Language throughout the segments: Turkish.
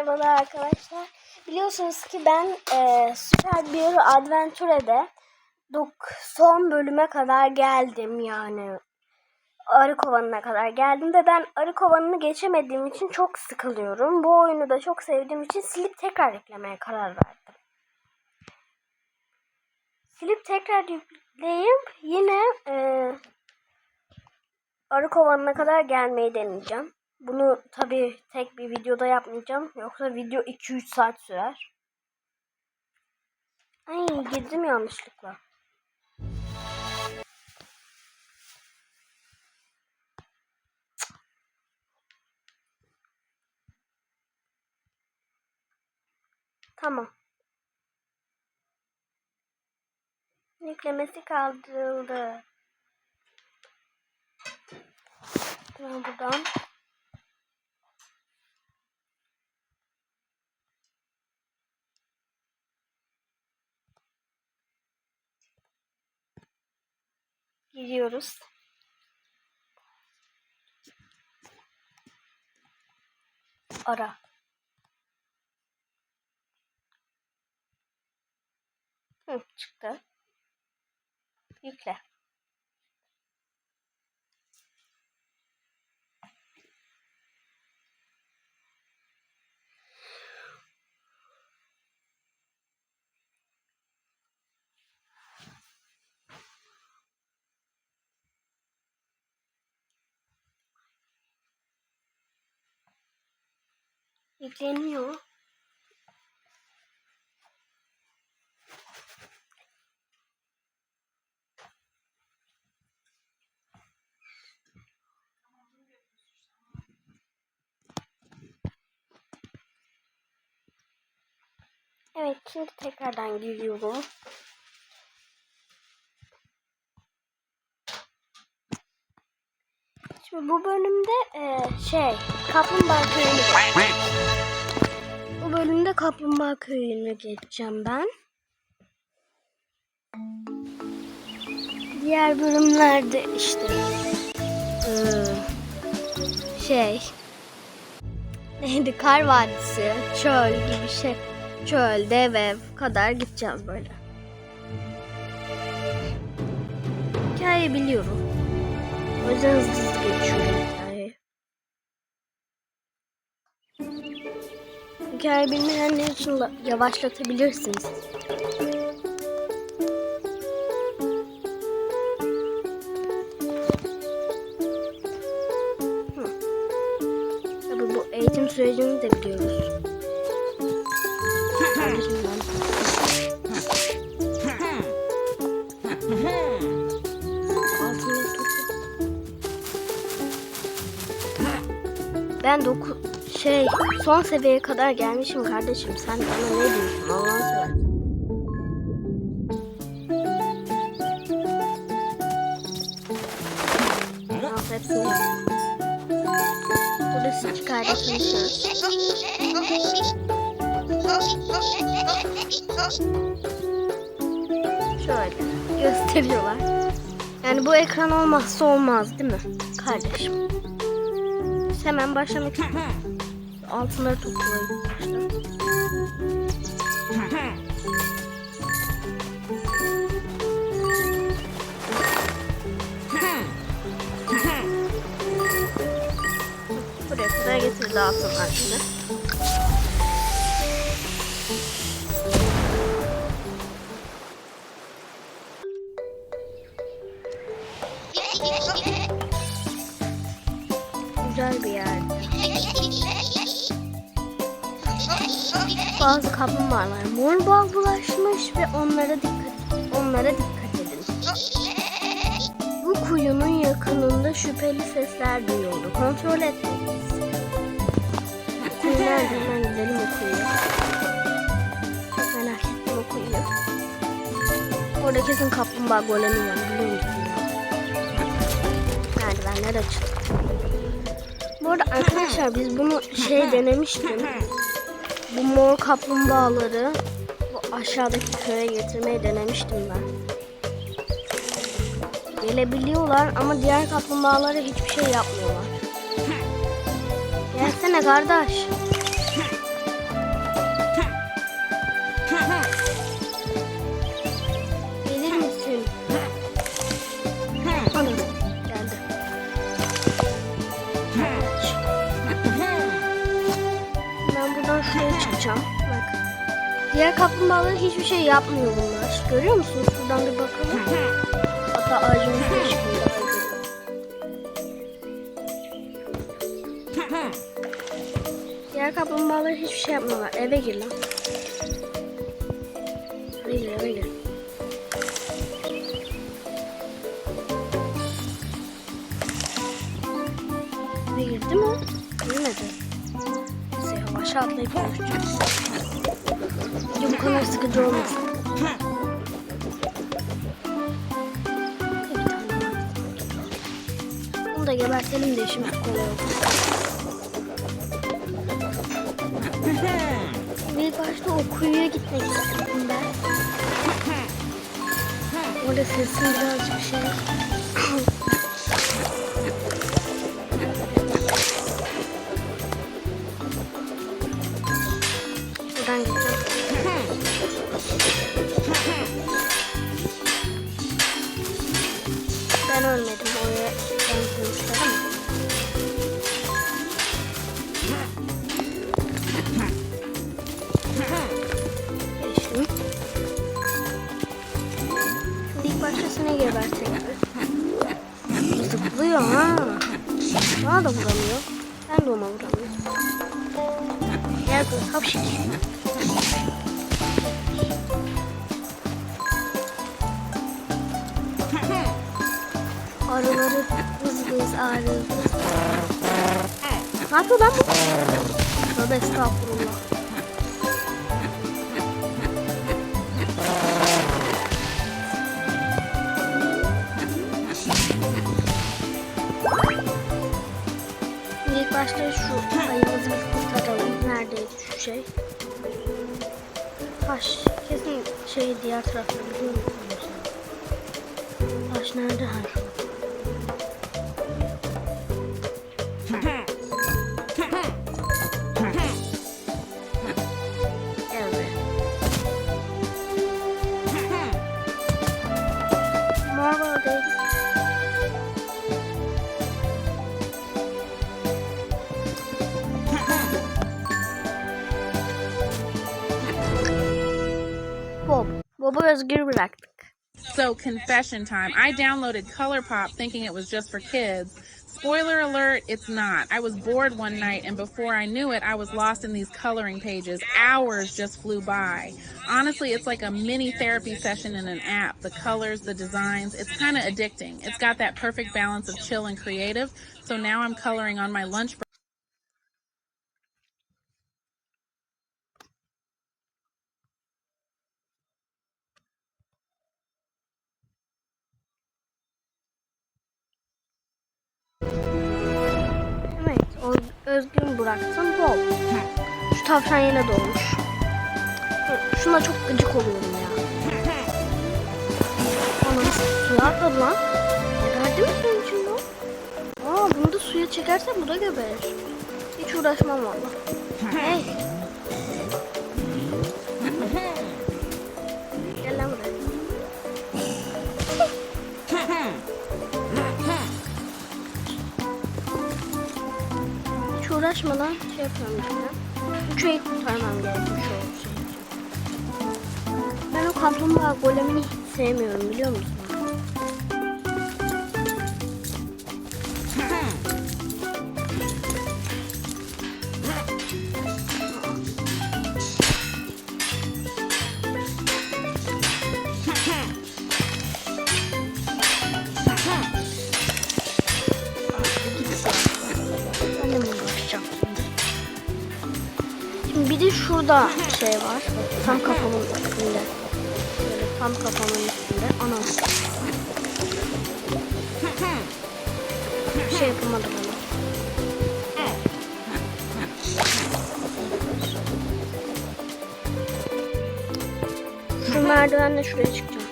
Merhabalar arkadaşlar. Biliyorsunuz ki ben e, Süper Bir Adventure'de son bölüme kadar geldim yani. Arı kovanına kadar geldim ve ben arı kovanını geçemediğim için çok sıkılıyorum. Bu oyunu da çok sevdiğim için silip tekrar yüklemeye karar verdim. Silip tekrar yükleyip yine e, arı kovanına kadar gelmeyi deneyeceğim. Bunu tabii tek bir videoda yapmayacağım. Yoksa video 2-3 saat sürer. Ay girdim yanlışlıkla. Tamam. Yüklemesi kaldırıldı. Tamam buradan. Giriyoruz. Ara. Hı, çıktı. Yükle. Yükleniyor. Evet şimdi tekrardan giriyorum. Şimdi bu bölümde e, şey kaplumbağa köyünü bölümde kaplumbağa köyünü geçeceğim ben. Diğer bölümlerde işte e, şey neydi kar vadisi, çöl gibi şey. Çöl, dev ev kadar gideceğiz böyle. Hikayeyi biliyorum. O yüzden hızlı hızlı geçiyorum Hikaye bilmeyenler için la- yavaşlatabilirsiniz. Hı. Tabii bu eğitim sürecini de biliyoruz. Ben. Altında topu. Ben doku şey son seviyeye kadar gelmişim kardeşim. Sen bana ne diyorsun? Allah'ını seversen. Hepsini. Siz çıkartıyorsunuz. Şöyle gösteriyorlar. Yani bu ekran olmazsa olmaz değil mi? Kardeşim. Hemen başlamak istiyorum. Altınları başta. Buraya kadar getirdi altınlar şimdi. Güzel bir yer. Bazı kaplumbağalar mor bulaşmış ve onlara dikkat onlara dikkat edin. Bu kuyunun yakınında şüpheli sesler duyuldu. Kontrol etmeliyiz. Bu kuyu nerede? Hemen gidelim o kuyuya. Çok merak ettim o kuyuyu. Orada kesin kaplumbağa golemi var biliyor musun? Merdivenler açıldı. Bu arada arkadaşlar biz bunu şey denemiştim. Bu mor kaplumbağaları bu aşağıdaki köye getirmeyi denemiştim ben. Gelebiliyorlar ama diğer kaplumbağalara hiçbir şey yapmıyorlar. Gelsene kardeş. Diğer kaplumbağalar hiçbir şey yapmıyor bunlar. Görüyor musunuz? Şuradan bir bakalım. Hatta ağacın görüyorum. Diğer kaplumbağalar hiçbir şey yapmıyorlar. Eve gir lan. Eve gir eve gir. Eve girdi mi? Girmedi. Neyse yavaş atlayıp konuşacağız. Video bu kadar sıkıcı olmasın. Bir. Bunu da gebertelim de işimiz kolay olsun. İlk başta o kuyuya gitmek istedim ben. Orada sesim birazcık şey. İlk başta şu ayımızı bir kurtaralım. Neredeydi şu şey? Taş. Kesin şey diğer tarafta biliyor musunuz? Taş nerede? Ha şu. So, confession time. I downloaded ColourPop thinking it was just for kids. Spoiler alert, it's not. I was bored one night, and before I knew it, I was lost in these coloring pages. Hours just flew by. Honestly, it's like a mini therapy session in an app. The colors, the designs, it's kind of addicting. It's got that perfect balance of chill and creative. So now I'm coloring on my lunch break. O özgün bıraktım Bob. Şu tavşan yine doğmuş. Şuna çok gıcık oluyorum ya. Anam suya atladı lan. Geberdi mi suyun içinde o? Aa bunu da suya çekersem bu da geberir. Hiç uğraşmam valla. Hey. Uğraşmadan şey yapıyorum ben. Üç ayı kurtarmam şey için. Ben o kaplumbağa golemini hiç sevmiyorum biliyor musun? Şurada şey var. Tam kafamın üstünde. Böyle tam kafamın üstünde. Anam. Bir şey yapamadım ona. Şu merdivenle şuraya çıkacağım.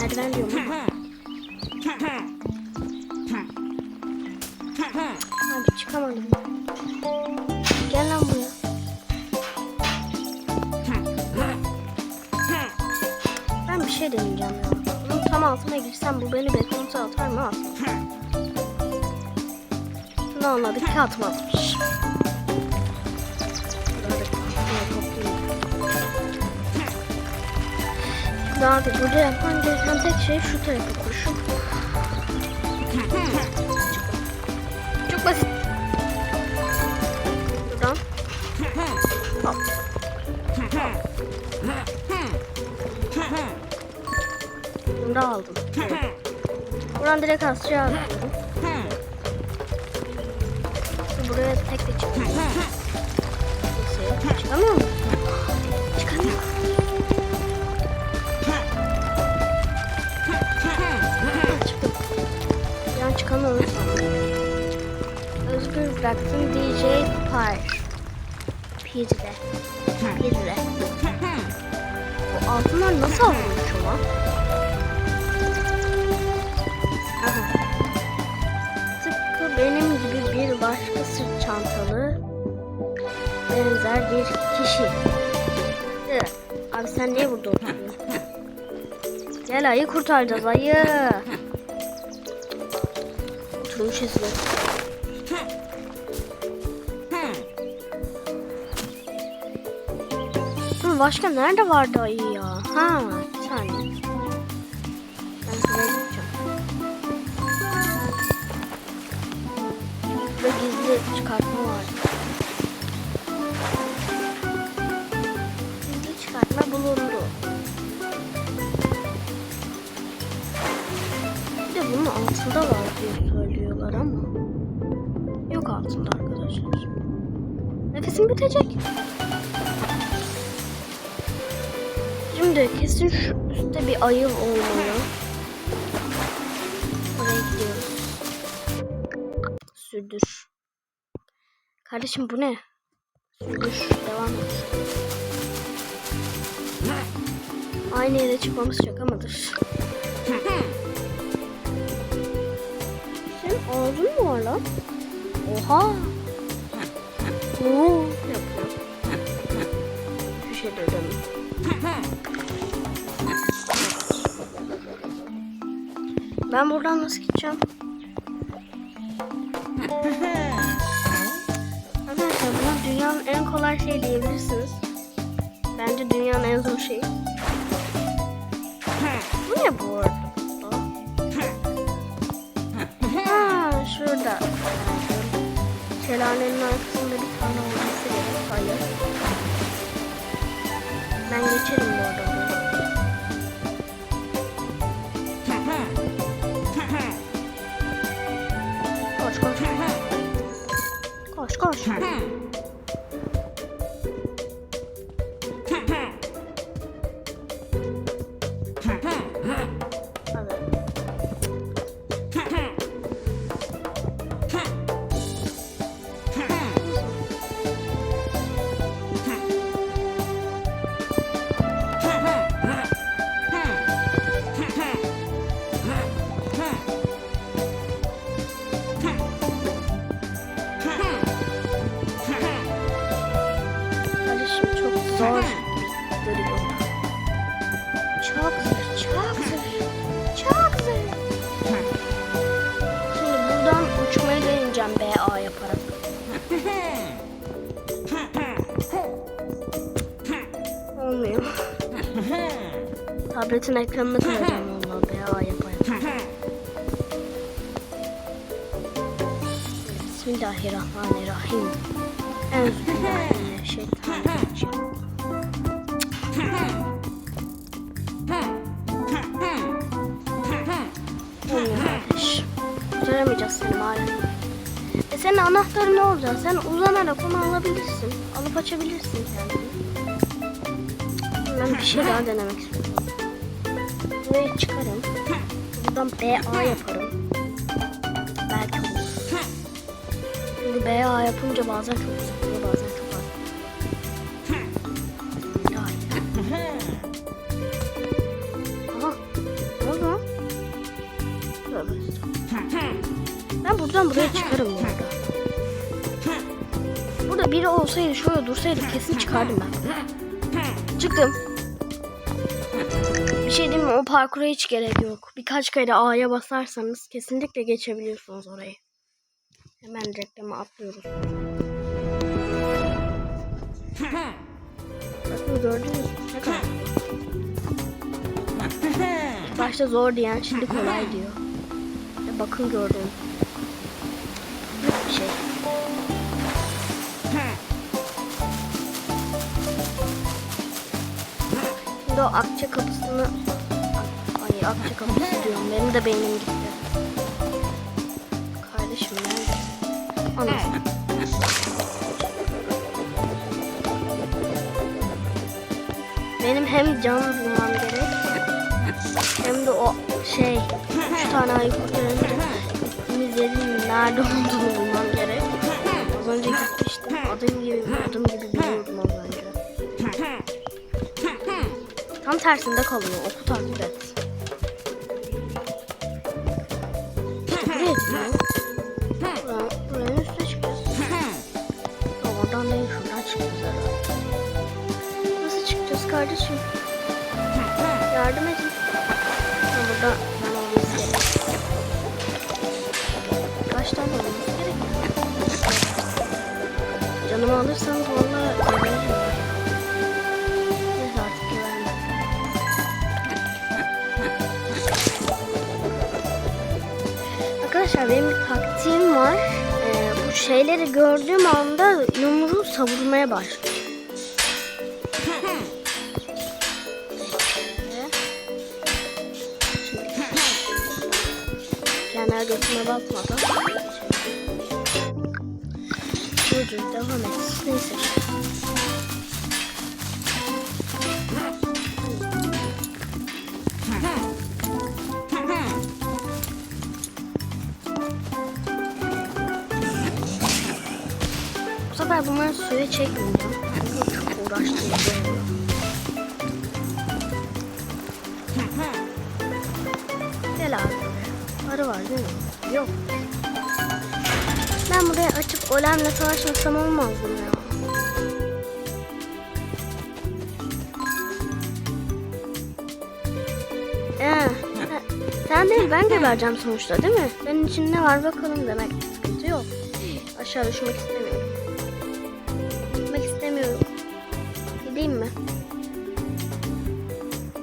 Merdiven diyorum ama. Abi çıkamadım. deneyeceğim ya. Bunun tam altına girsem bu beni betonumuza atar mı atmaz. Ne anladık ki atmazmış. Abi burada yapman gereken tek şey şu tarafa koşup Buradan direkt asçıya atıyorum. Buraya tek de çıkıyorum. Nasıl? Çıkamıyor mu? Çıkamıyor. Çıktım. Ben çıkamıyorum. Özgür bıraktım DJ Pyre. Pirle. Pirle. O altınlar nasıl alınmış ama? Benim gibi bir başka sırt çantalı benzer bir kişi. Abi sen niye burada oturuyorsun? Gel ayı kurtaracağız ayı. Oturmuş izle. Başka nerede vardı ayı ya? Ha Gizli çıkartma vardı. Gizli çıkartma bulundu. Bir de bunun altında var diye söylüyorlar ama. Yok altında arkadaşlar. Nefesim bitecek. Şimdi kesin şu üstte bir ayı olmalı. Oraya gidiyoruz. Sürdür. Kardeşim bu ne? Sürdür. Devam et. Aynı yere çıkmamız şaka mıdır? Senin ağzın mı var lan? Oha! Oo. Şu şey dedim. Ben buradan nasıl gideceğim? Dünyanın en kolay şey diyebilirsiniz. Bence dünyanın en zor şeyi. Bu ne bu arada? Ha şurada. Şelalenin arkasında bir tane olması gerek. Hayır. Ben geçerim bu arada. Koş koş. Koş koş. Tabletin ekranını kıracağım onunla BA yaparak. Bismillahirrahmanirrahim. Olmuyor kardeş. Kurtaramayacağız seni maalesef. E senin anahtarı ne olacak? Sen uzanarak onu alabilirsin. Alıp açabilirsin kendini. Ben bir şey daha denemek istiyorum. Buraya çıkarım. Buradan BA yaparım. Belki olur. Şimdi BA yapınca bazen çok sıkıyor bazen çok az. Aha. Ne oldu. Ben buradan buraya çıkarım bu arada. Burada biri olsaydı şöyle dursaydı kesin çıkardım ben. Çıktım. O parkura hiç gerek yok. Birkaç kere A'ya basarsanız kesinlikle geçebiliyorsunuz orayı. Hemen reklama atlıyoruz. Başta zor diyen şimdi kolay diyor. Ya bakın gördüm. Bir şey. Şimdi o akçe kapısını... Kapısı diyorum. Benim de beynim gitti. Kardeşim nerede? Anasını. Benim hem can bulmam gerek hem de o şey üç tane ayı kurtarınca nerede olduğunu bulmam gerek. Az önce gitmiştim. Adım gibi adım gibi biliyordum az önce. Tam tersinde kalıyor. Oku takip et. Kardeşim? Yardım edin. Ha, burada ben olması gerek. Kaç tane olması gerek? Canımı alırsanız valla geberirim. Neyse artık. Arkadaşlar benim bir taktiğim var. Ee, bu şeyleri gördüğüm anda yumruğu savurmaya başlıyorum. Kenar götüme batmadan. Dur devam et. Neyse. Bu sefer bunları suya çekmeyeceğim. Çok uğraştırıcı Yok. Ben buraya açıp golemle savaşmasam olmaz mı ya? Ee, sen- değil ben gebereceğim sonuçta değil mi? Senin için ne var bakalım demek. Sıkıntı yok. Aşağı düşmek istemiyorum. Gitmek istemiyorum. Gideyim mi?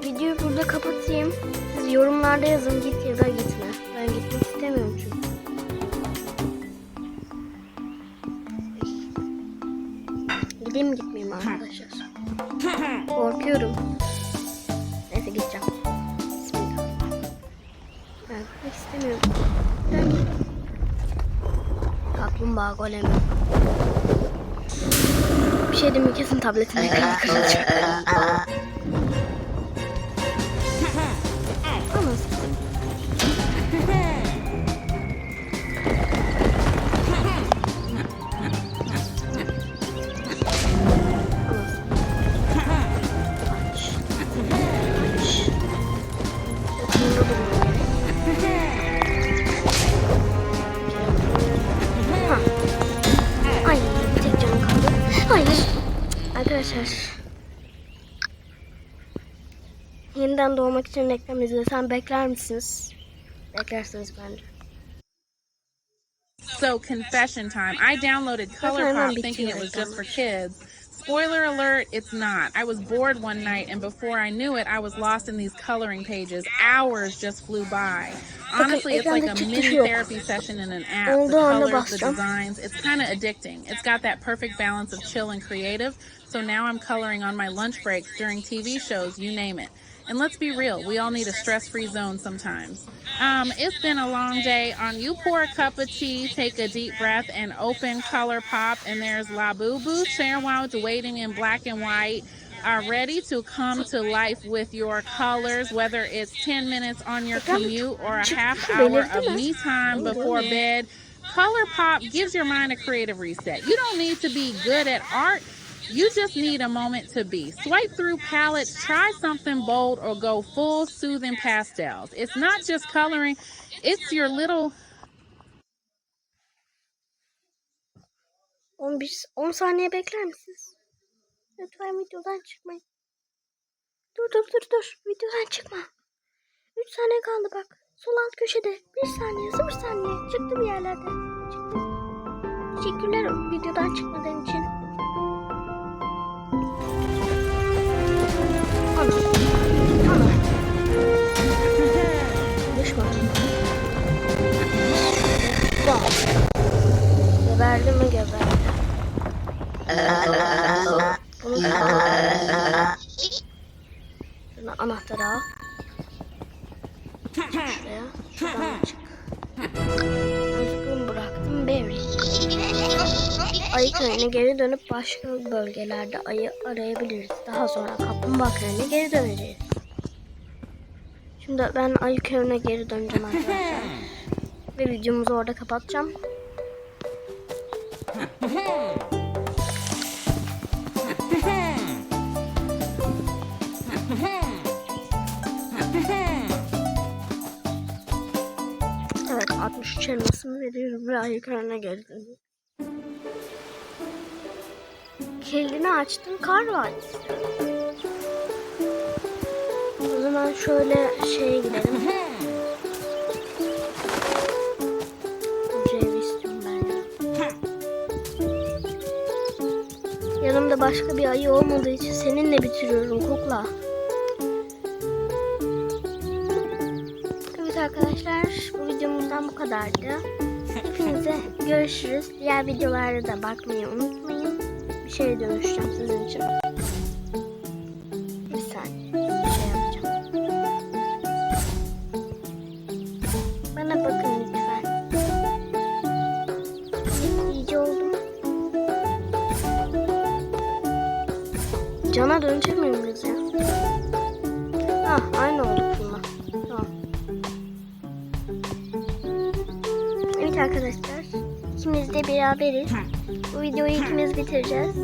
Videoyu burada kapatayım. Siz yorumlarda yazın git ya da gitme. Kaplumbağa golemi. Bir şey demiyor kesin tabletini kıracak. Yeniden doğmak için reklam izlesem bekler misiniz? Beklersiniz bence. So confession time. I downloaded ColourPop thinking it was just for kids. Spoiler alert, it's not. I was bored one night and before I knew it, I was lost in these coloring pages. Hours just flew by. Honestly, it's like a mini therapy session in an app. The colors, the designs, it's kind of addicting. It's got that perfect balance of chill and creative. So now I'm coloring on my lunch breaks during TV shows, you name it. And let's be real, we all need a stress-free zone sometimes. Um, it's been a long day. On you pour a cup of tea, take a deep breath, and open Color Pop. And there's La Boo Boo Sandwich waiting in black and white, are ready to come to life with your colors, whether it's 10 minutes on your commute or a half hour of me time before bed. Color Pop gives your mind a creative reset. You don't need to be good at art. You just need a moment to be. Swipe through palettes, try something bold, or go full soothing pastels. It's not just coloring, it's your little 11 10 saniye bekler misiniz? Lütfen videodan çıkmayın. Dur dur dur dur. Videodan çıkma. 3 saniye kaldı bak. Sol alt köşede. 1 saniye 0 saniye. Çıktı bir yerlerde. Çıktı. Teşekkürler videodan çıkmadığın için. Köyüne geri dönüp başka bölgelerde ayı arayabiliriz. Daha sonra kaplumbağa köyüne geri döneceğiz. Şimdi ben ayı köyüne geri döneceğim arkadaşlar. Ve videomuzu orada kapatacağım. Evet 63 elmasımı veriyorum ve ayı köyüne geri dönüyorum. Kilidini açtım kar var. O zaman şöyle şeye gidelim. Yanımda başka bir ayı olmadığı için seninle bitiriyorum kokla. Evet arkadaşlar bu videomuzdan bu kadardı. Hepinize görüşürüz. Diğer videolarda da bakmayı unutmayın. Bir şeye dönüşeceğim sizin için. Bir saniye. Bir şey yapacağım. Bana bakın lütfen. İyice oldum. Cana dönüşemiyor muyuz ya? Ah aynı olduk bununla. Tamam. Evet arkadaşlar. İkimiz de beraberiz. Bu videoyu ikimiz bitireceğiz.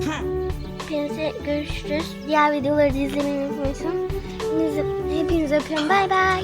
Hepinize görüşürüz. Diğer videoları da izlemeyi unutmayın. Hepinizi öpüyorum. Bay bay.